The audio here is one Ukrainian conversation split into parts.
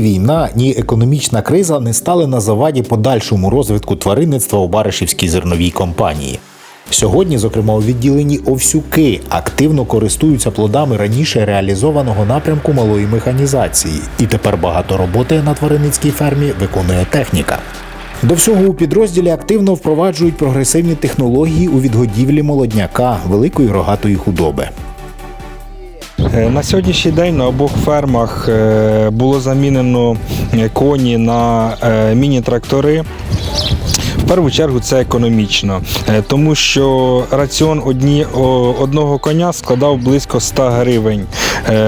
війна, ні економічна криза не стали на заваді подальшому розвитку тваринництва у Баришівській зерновій компанії. Сьогодні, зокрема, у відділенні Овсюки активно користуються плодами раніше реалізованого напрямку малої механізації, і тепер багато роботи на тваринницькій фермі виконує техніка. До всього у підрозділі активно впроваджують прогресивні технології у відгодівлі молодняка великої рогатої худоби. Е, На сьогоднішній день на обох фермах е, було замінено е, коні на міні-трактори. В першу чергу це економічно, тому що раціон одні, одного коня складав близько 100 гривень.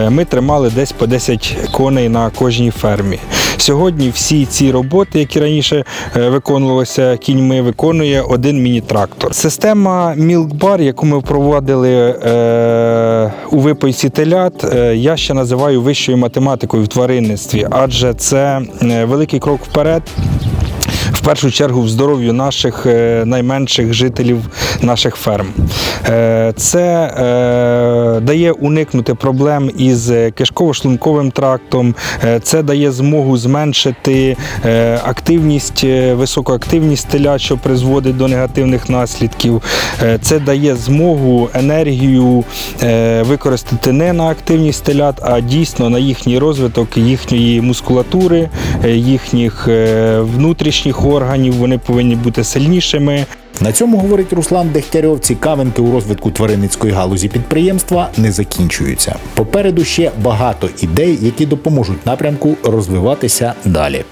Ми тримали десь по 10 коней на кожній фермі. Сьогодні всі ці роботи, які раніше е, виконувалися кіньми, виконує один міні-трактор. Система Мілкбар, яку ми впровадили е, у випойці телят, е, я ще називаю вищою математикою в тваринництві, адже це великий крок вперед. Першу чергу в здоров'ю наших е, найменших жителів наших ферм. Е, Це е, дає уникнути проблем із кишково-шлунковим трактом, це дає змогу зменшити активність, е, високу активність теля, що призводить до негативних наслідків. Це дає змогу енергію використати не на активність телят, а дійсно на їхній розвиток їхньої мускулатури, їхніх внутрішніх органів. Вони повинні бути сильнішими. На цьому говорить Руслан Дегтярьов. Цікавинки у розвитку тваринницької галузі підприємства не закінчуються. Попереду ще багато ідей, які допоможуть напрямку розвиватися далі.